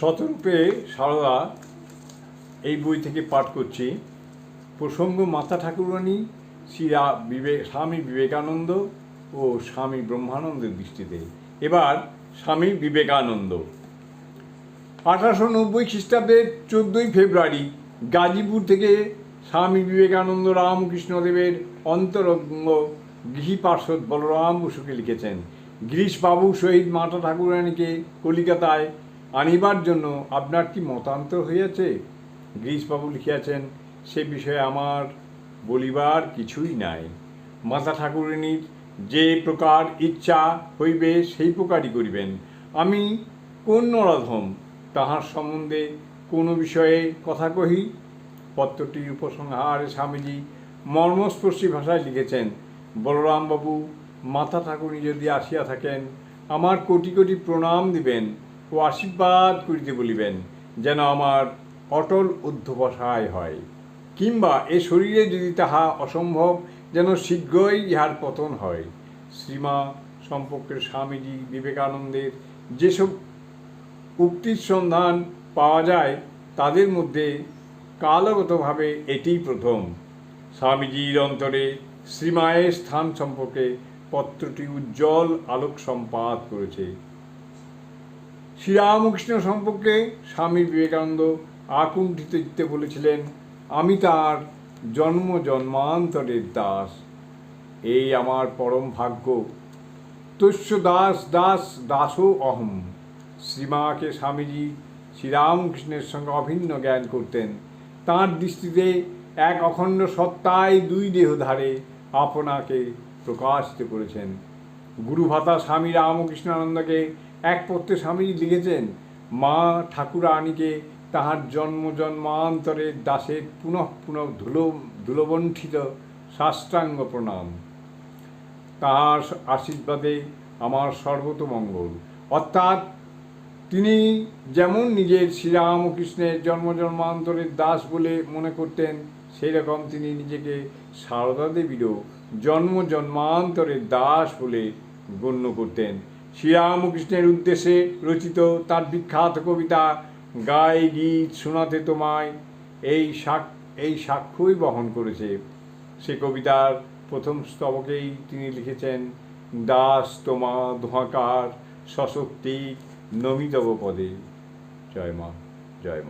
শতরূপে সারদা এই বই থেকে পাঠ করছি। প্রসঙ্গ মাতা ঠাকুরানী শ্রী রা- বিবে- স্বামী বিবেকানন্দ ও স্বামী ব্রহ্মানন্দের দৃষ্টিতে। এবার স্বামী বিবেকানন্দ। আঠারোশো নব্বই খ্রিস্টাব্দের চোদ্দোই ফেব্রুয়ারি গাজীপুর থেকে স্বামী বিবেকানন্দ রামকৃষ্ণদেবের অন্তরঙ্গ গৃহী বলরাম বসুকে লিখেছেন। গিরিশবাবু শহীদ মাতা ঠাকুরানীকে কলিকাতায় আনিবার জন্য আপনার কি মতান্তর হইয়াছে? গিরিশবাবু লিখিয়াছেন, সে বিষয়ে আমার বলিবার কিছুই নাই। মাতা ঠাকুরিনীর যে প্রকার ইচ্ছা হইবে সেই প্রকারই করিবেন। আমি কোন নরাধম, তাহার সম্বন্ধে কোনো বিষয়ে কথা কহি? পত্রটির উপসংহারে স্বামীজি মর্মস্পর্শী ভাষায় লিখেছেন, বলরামবাবু, মাতা ঠাকুরী যদি আসিয়া থাকেন, আমার কোটি কোটি প্রণাম দিবেন। ও আশীর্বাদ করিতে বলিবেন, যেন আমার অটল অধ্যবসায় হয়। কিংবা এ শরীরে যদি তাহা অসম্ভব, যেন শীঘ্রই ইহার পতন হয়। শ্রীমা সম্পর্কে স্বামীজি বিবেকানন্দের যেসব উক্তির সন্ধান পাওয়া যায়, তাদের মধ্যে কালগতভাবে এটিই প্রথম। স্বামীজির অন্তরে শ্রীমায়ের স্থান সম্পর্কে পত্রটি উজ্জ্বল আলোক সম্পাদ করেছে। শ্রীরামকৃষ্ণ সম্পর্কে স্বামী বিবেকানন্দ আকুণ্ঠিত চিত্তে বলেছিলেন, আমি তার জন্ম জন্মান্তরের দাস। এই আমার পরম ভাগ্য। তস্য দাস দাস দাসও অহম। শ্রীমাকে স্বামীজি শ্রীরামকৃষ্ণের সঙ্গে অভিন্ন জ্ঞান করতেন। তাঁর দৃষ্টিতে এক অখণ্ড সত্তায় দুই দেহধারে আপনাকে প্রকাশিত করেছেন। গুরুভাতা স্বামী রামকৃষ্ণানন্দকে এক পত্রে স্বামীজি লিখেছেন, মা ঠাকুরানীকে তাহার জন্ম জন্মান্তরের দাসের পুনঃ পুনঃ ধুলো ধুলোবণ্ঠিত সাষ্টাঙ্গ প্রণাম। তাহার আশীর্বাদে আমার সর্বতমঙ্গল অর্থাৎ তিনি যেমন নিজের শ্রীরামকৃষ্ণের জন্ম জন্মান্তরের দাস বলে মনে করতেন সেই রকম তিনি নিজেকে সারদা দেবীরও জন্ম জন্মান্তরের দাস বলে গণ্য করতেন। শ্রীরামকৃষ্ণের উদ্দেশ্যে রচিত তার বিখ্যাত কবিতা গায়ে গীত শোনাতে তোমায় এই সাক এই সাক্ষ্যই বহন করেছে। সে কবিতার প্রথম স্তবকেই তিনি লিখেছেন, দাস তোমা ধোঁয়াকার সশক্তি নমিতব পদে। জয় মা জয় মা।